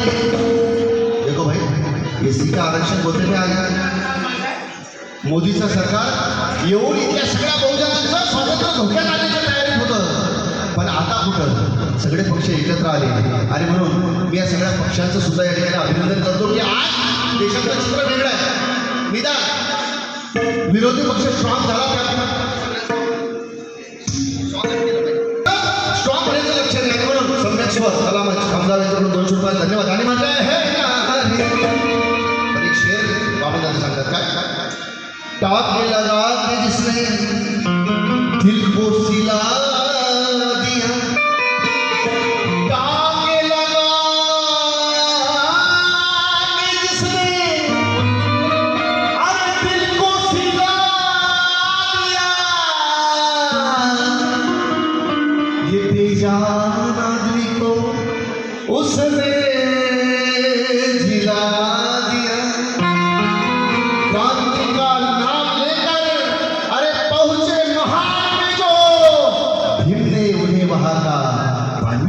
देखो भाई एसी का आरक्षण होते में आया मोदीचं सरकार येऊन इथल्या सगळ्या बहुजनांचं स्वातंत्र्य धोक्यात आणण्याच्या तयारीत होतं? पण आता कुठं? सगळे पक्ष एकत्र आले. आणि म्हणून मी या सगळ्या पक्षांचं सुद्धा या ठिकाणी अभिनंदन करतो की आज देशाचं चित्र वेगळं आहे. निदान. विरोधी पक्ष स्ट्रॉंग झाला म्हणून सम्यक स्वर कला यांच्याकडून दोनशे रुपये धन्यवाद. आणि म्हटलं हे पण एक शेर बाबांना सांगतात काय? टाके लगा के जिसने उसने जिला दिया। क्रांति का नाम लेकर अरे पहुंचे महान में जो भीम ने उन्हें वहां का पानी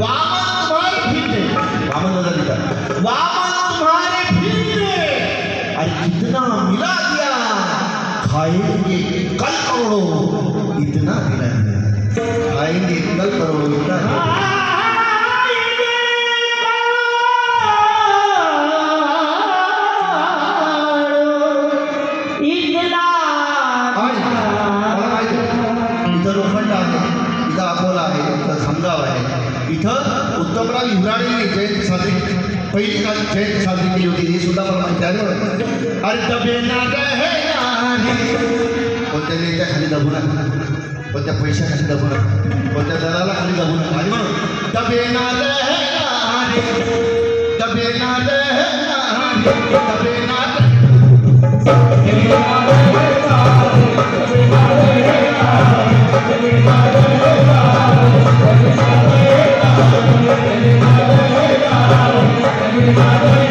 वामन तुम्हारे भीम ने वामन नजर वामन तुम्हारे भीम ने अरे कितना मिला दिया। खाएंगे कल करोड़ों। इतना मिला दिया। खाएंगे कल इथं लोखंड आहे. इथं अकोला आहे. इथं खामगाव आहे. इथं उत्तमराव हिवराडेंनी जयंती साजरी पहिली का जयंती साजरी केली होती. हे सुद्धा मला माहिती आहे. बरं. अरे दबे ना गहे कोणत्या नेत्याखाली दबू नका. कोणत्या पैशाखाली दबू नका. कोणत्या दलाला खाली दाबू नका. आणि म्हणून दबे ना गहे दबे ना गहे my